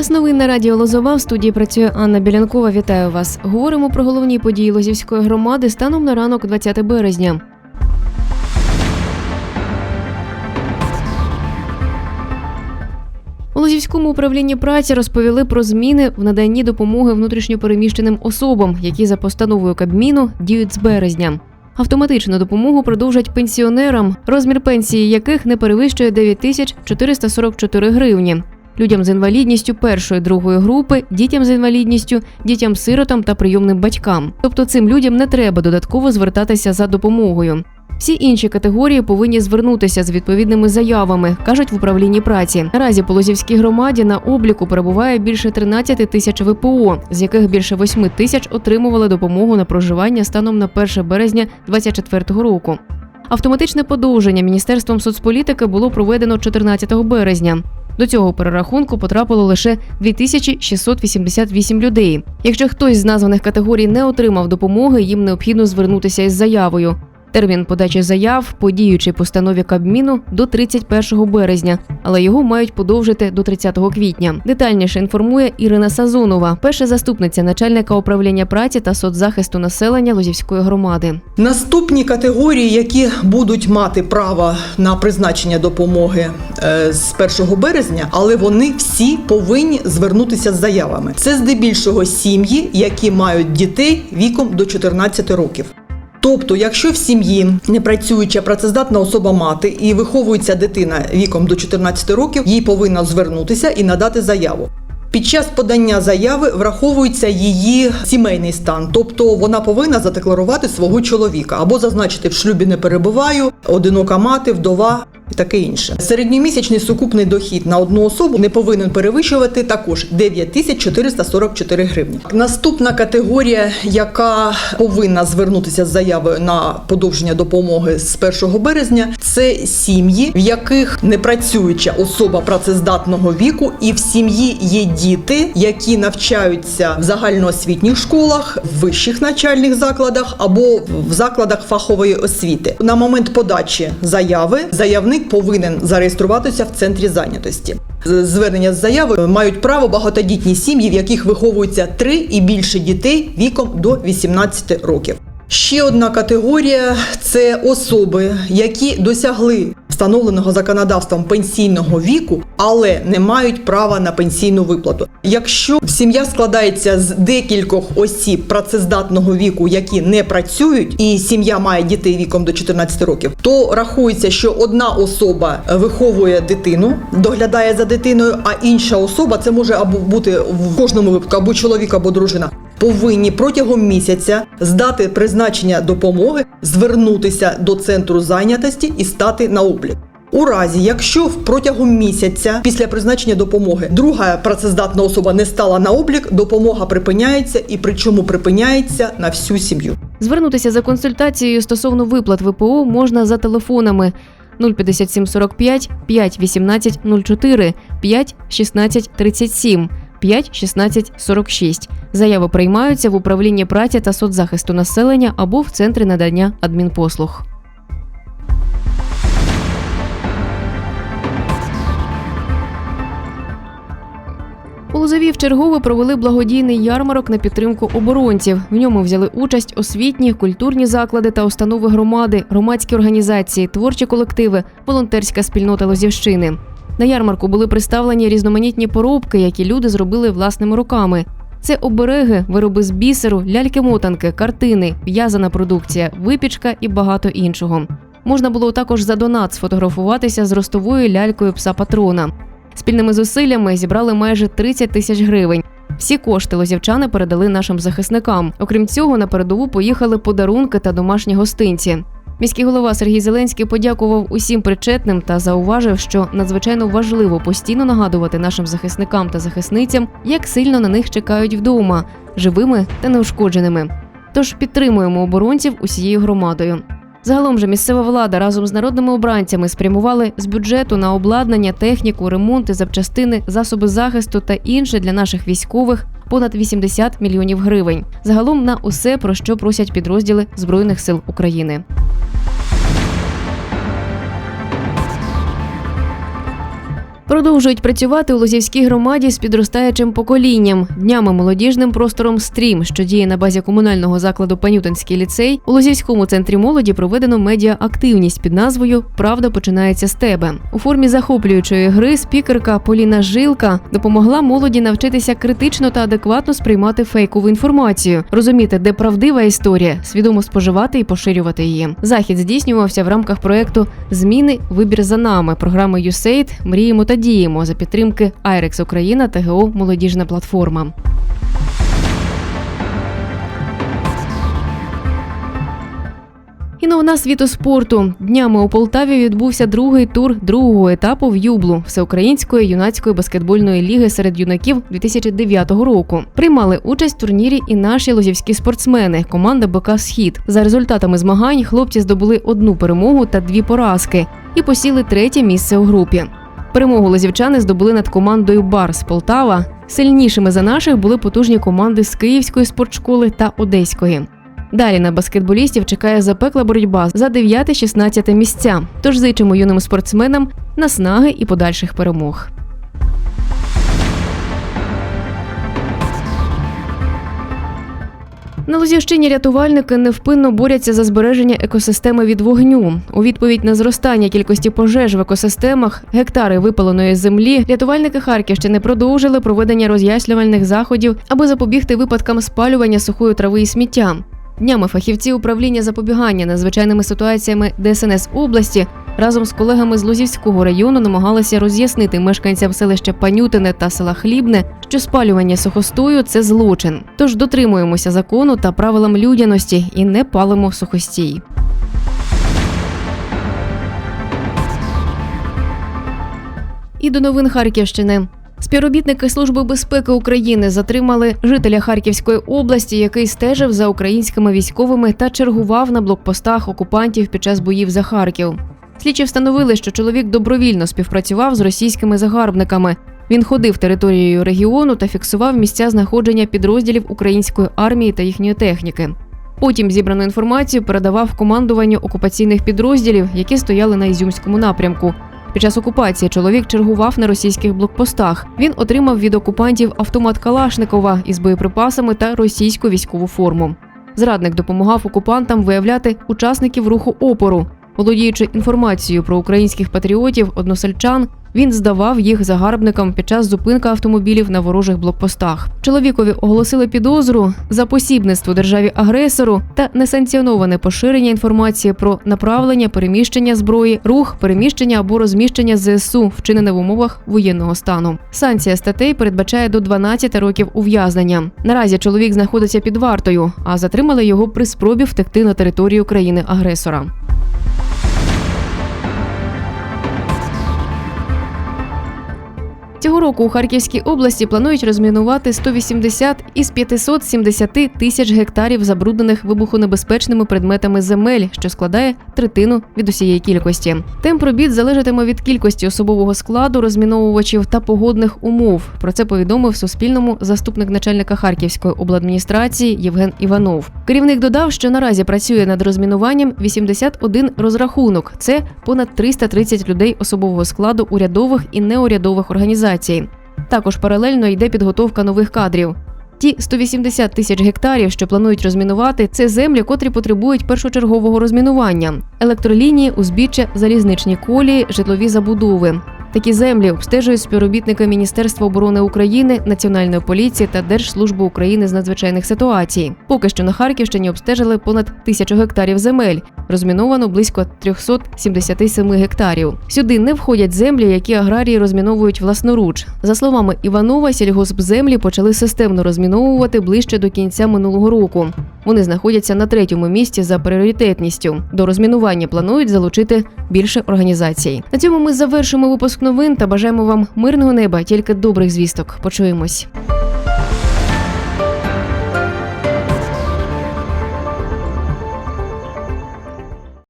Час новин на радіо Лозова в студії працює Анна Білянкова. Вітаю вас. Говоримо про головні події Лозівської громади станом на ранок 20 березня. У Лозівському управлінні праці розповіли про зміни в наданні допомоги внутрішньопереміщеним особам, які за постановою Кабміну діють з березня. Автоматичну допомогу продовжать пенсіонерам, розмір пенсії яких не перевищує 9444 гривні. Людям з інвалідністю першої другої групи, дітям з інвалідністю, дітям-сиротам та прийомним батькам. Тобто цим людям не треба додатково звертатися за допомогою. Всі інші категорії повинні звернутися з відповідними заявами, кажуть в управлінні праці. Наразі по Лозівській громаді на обліку перебуває більше 13 тисяч ВПО, з яких більше 8 тисяч отримували допомогу на проживання станом на 1 березня 2024 року. Автоматичне подовження Міністерством соцполітики було проведено 14 березня. До цього перерахунку потрапило лише 2688 людей. Якщо хтось з названих категорій не отримав допомоги, їм необхідно звернутися із заявою. Термін подачі заяв по діючій постанові Кабміну до 31 березня, але його мають подовжити до 30 квітня. Детальніше інформує Ірина Сазонова, перша заступниця начальника управління праці та соцзахисту населення Лозівської громади. Наступні категорії, які будуть мати право на призначення допомоги е, з 1 березня, але вони всі повинні звернутися з заявами. Це здебільшого сім'ї, які мають дітей віком до 14 років. Тобто, якщо в сім'ї не працююча працездатна особа мати і виховується дитина віком до 14 років, їй повинна звернутися і надати заяву. Під час подання заяви враховується її сімейний стан, тобто вона повинна задекларувати свого чоловіка або зазначити в шлюбі не перебуваю, одинока мати, вдова. І таке інше. Середньомісячний сукупний дохід на одну особу не повинен перевищувати також 9444 гривні. Наступна категорія, яка повинна звернутися з заявою на подовження допомоги з 1 березня, це сім'ї, в яких непрацююча особа працездатного віку, і в сім'ї є діти, які навчаються в загальноосвітніх школах, в вищих навчальних закладах або в закладах фахової освіти. На момент подачі заяви заявник повинен зареєструватися в центрі зайнятості. Звернення з заявою мають право багатодітні сім'ї, в яких виховується три і більше дітей віком до 18 років. Ще одна категорія це особи, які досягли встановленого законодавством пенсійного віку, але не мають права на пенсійну виплату. Якщо сім'я складається з декількох осіб працездатного віку, які не працюють, і сім'я має дітей віком до 14 років, то рахується, що одна особа виховує дитину, доглядає за дитиною, а інша особа це може або бути в кожному випадку або чоловік, або дружина. Повинні протягом місяця здати призначення допомоги, звернутися до центру зайнятості і стати на облік. У разі, якщо протягом місяця після призначення допомоги друга працездатна особа не стала на облік, допомога припиняється і причому припиняється на всю сім'ю. Звернутися за консультацією стосовно виплат ВПО можна за телефонами 05745 5 18 04 5 16 37 5 16 46. Заяви приймаються в управлінні праці та соцзахисту населення або в центрі надання адмінпослуг. У Лозові вчергове провели благодійний ярмарок на підтримку оборонців. В ньому взяли участь освітні, культурні заклади та установи громади, громадські організації, творчі колективи, волонтерська спільнота Лозівщини. На ярмарку були представлені різноманітні поробки, які люди зробили власними руками. Це обереги, вироби з бісеру, ляльки-мотанки, картини, в'язана продукція, випічка і багато іншого. Можна було також за донат сфотографуватися з ростовою лялькою пса патрона. Спільними зусиллями зібрали майже 30 тисяч гривень. Всі кошти лозівчани передали нашим захисникам. Окрім цього, на передову поїхали подарунки та домашні гостинці. Міський голова Сергій Зеленський подякував усім причетним та зауважив, що надзвичайно важливо постійно нагадувати нашим захисникам та захисницям, як сильно на них чекають вдома, живими та неушкодженими. Тож підтримуємо оборонців усією громадою. Загалом же місцева влада разом з народними обранцями спрямували з бюджету на обладнання, техніку, ремонти, запчастини, засоби захисту та інше для наших військових понад 80 мільйонів гривень. Загалом на усе, про що просять підрозділи Збройних сил України. Продовжують працювати у Лозівській громаді з підростаючим поколінням. Днями молодіжним простором стрім, що діє на базі комунального закладу Панютинський ліцей. У Лозівському центрі молоді проведено медіа-активність під назвою Правда починається з тебе. У формі захоплюючої гри спікерка Поліна Жилка допомогла молоді навчитися критично та адекватно сприймати фейкову інформацію, розуміти, де правдива історія, свідомо споживати і поширювати її. Захід здійснювався в рамках проекту Зміни вибір за нами програми USAID Мріємо та діємо за підтримки Айрекс Україна та ГО Молодіжна платформа. І новина світу спорту. Днями у Полтаві відбувся другий тур другого етапу в Юблу Всеукраїнської юнацької баскетбольної ліги серед юнаків 2009 року. Приймали участь в турнірі і наші лозівські спортсмени, команда БК Схід. За результатами змагань хлопці здобули одну перемогу та дві поразки і посіли третє місце у групі. Перемогу лозівчани здобули над командою Барс Полтава. Сильнішими за наших були потужні команди з Київської спортшколи та Одеської. Далі на баскетболістів чекає запекла боротьба за 9-16 місця. Тож зичимо юним спортсменам наснаги і подальших перемог. На Лозівщині рятувальники невпинно борються за збереження екосистеми від вогню. У відповідь на зростання кількості пожеж в екосистемах, гектари випаленої землі, рятувальники Харківщини продовжили проведення роз'яснювальних заходів, аби запобігти випадкам спалювання сухої трави і сміття. Днями фахівці управління запобігання надзвичайними ситуаціями ДСНС області разом з колегами з Лозівського району намагалися роз'яснити мешканцям селища Панютине та села Хлібне, що спалювання сухостою це злочин. Тож дотримуємося закону та правилам людяності і не палимо сухостій. І до новин Харківщини. Співробітники Служби безпеки України затримали жителя Харківської області, який стежив за українськими військовими та чергував на блокпостах окупантів під час боїв за Харків. Слідчі встановили, що чоловік добровільно співпрацював з російськими загарбниками. Він ходив територією регіону та фіксував місця знаходження підрозділів української армії та їхньої техніки. Потім зібрану інформацію передавав командуванню окупаційних підрозділів, які стояли на Ізюмському напрямку. Під час окупації чоловік чергував на російських блокпостах. Він отримав від окупантів автомат Калашникова із боєприпасами та російську військову форму. Зрадник допомагав окупантам виявляти учасників руху опору. Володіючи інформацією про українських патріотів, односельчан, він здавав їх загарбникам під час зупинки автомобілів на ворожих блокпостах. Чоловікові оголосили підозру за посібництво державі агресору та несанкціоноване поширення інформації про направлення, переміщення зброї, рух, переміщення або розміщення ЗСУ, вчинене в умовах воєнного стану. Санкція статей передбачає до 12 років ув'язнення. Наразі чоловік знаходиться під вартою, а затримали його при спробі втекти на територію країни-агресора. Цього року у Харківській області планують розмінувати 180 із 570 тисяч гектарів забруднених вибухонебезпечними предметами земель, що складає третину від усієї кількості. Темп робіт залежатиме від кількості особового складу, розміновувачів та погодних умов. Про це повідомив Суспільному заступник начальника Харківської обладміністрації Євген Іванов. Керівник додав, що наразі працює над розмінуванням 81 розрахунок. Це понад 330 людей особового складу урядових і неурядових організацій. Також паралельно йде підготовка нових кадрів. Ті 180 тисяч гектарів, що планують розмінувати, це землі, котрі потребують першочергового розмінування: електролінії, узбіччя, залізничні колії, житлові забудови. Такі землі обстежують співробітники Міністерства оборони України, Національної поліції та Держслужби України з надзвичайних ситуацій. Поки що на Харківщині обстежили понад тисячу гектарів земель. Розміновано близько 377 гектарів. Сюди не входять землі, які аграрії розміновують власноруч. За словами Іванова, сільгоспземлі почали системно розміновувати ближче до кінця минулого року. Вони знаходяться на третьому місці за пріоритетністю. До розмінування планують залучити більше організацій. На цьому ми завершимо випуск новин та бажаємо вам мирного неба, тільки добрих звісток. Почуємось.